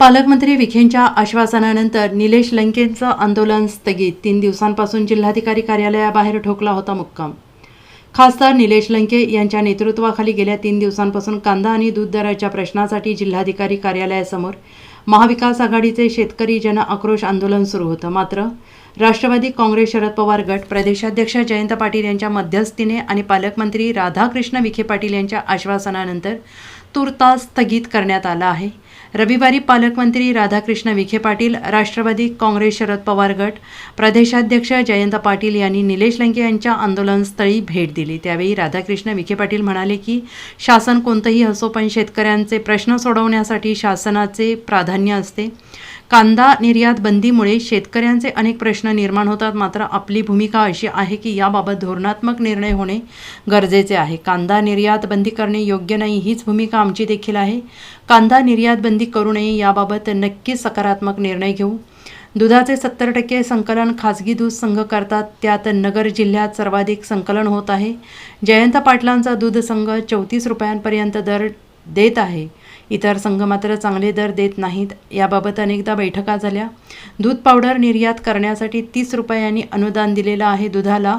पालकमंत्री विखेंच्या आश्वासनानंतर निलेश लंकेंचं आंदोलन स्थगित. तीन दिवसांपासून जिल्हाधिकारी कार्यालयाबाहेर ठोकला होता मुक्काम. खासदार निलेश लंके यांच्या नेतृत्वाखाली गेल्या तीन दिवसांपासून कांदा आणि दूध दराच्या प्रश्नासाठी जिल्हाधिकारी कार्यालयासमोर महाविकास आघाडीचे शेतकरी जन आक्रोश आंदोलन सुरू होतं. मात्र राष्ट्रवादी काँग्रेस शरद पवार गट प्रदेशाध्यक्ष जयंत पाटील यांच्या मध्यस्थीने आणि पालकमंत्री राधाकृष्ण विखे पाटील यांच्या आश्वासनानंतर तुर्तास स्थगित करण्यात आला आहे. रविवारी पालकमंत्री राधाकृष्ण विखे पाटील राष्ट्रवादी काँग्रेस शरद पवार गट प्रदेशाध्यक्ष जयंत पाटील यांनी निलेश लंके यांच्या आंदोलनस्थळी भेट दिली. त्यावेळी राधाकृष्ण विखे पाटील म्हणाले की शासन कोणतंही असो पण शेतकऱ्यांचे प्रश्न सोडवण्यासाठी शासनाचे प्राधान्य असते. कांदा निर्यात बंदीमुळे शेतकऱ्यांचे अनेक प्रश्न निर्माण होतात. मात्र आपली भूमिका अशी आहे की याबाबत धोरणात्मक निर्णय होणे गरजेचे आहे. कांदा निर्यात बंदी करणे योग्य नाही हीच भूमिका आमची देखील आहे. कांदा निर्यात बंदी करू नये याबाबत नक्कीच सकारात्मक निर्णय घेऊ. दुधाचे सत्तर टक्के संकलन खाजगी दूध संघ करतात. त्यात नगर जिल्ह्यात सर्वाधिक संकलन होत आहे. जयंत पाटलांचा दूध संघ चौतीस रुपयांपर्यंत दर देत आहे. इतर संघ मात्र चांगले दर देत नाहीत. याबाबत अनेकदा बैठका झाल्या. दूध पावडर निर्यात करण्यासाठी तीस रुपयांनी अनुदान दिलेलं आहे दुधाला.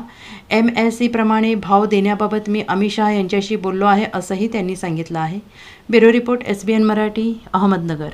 एम एस सीप्रमाणे भाव देण्याबाबत मी अमित शहा यांच्याशी बोललो आहे असंही त्यांनी सांगितलं आहे. Bureau report S B N Marathi Ahmednagar.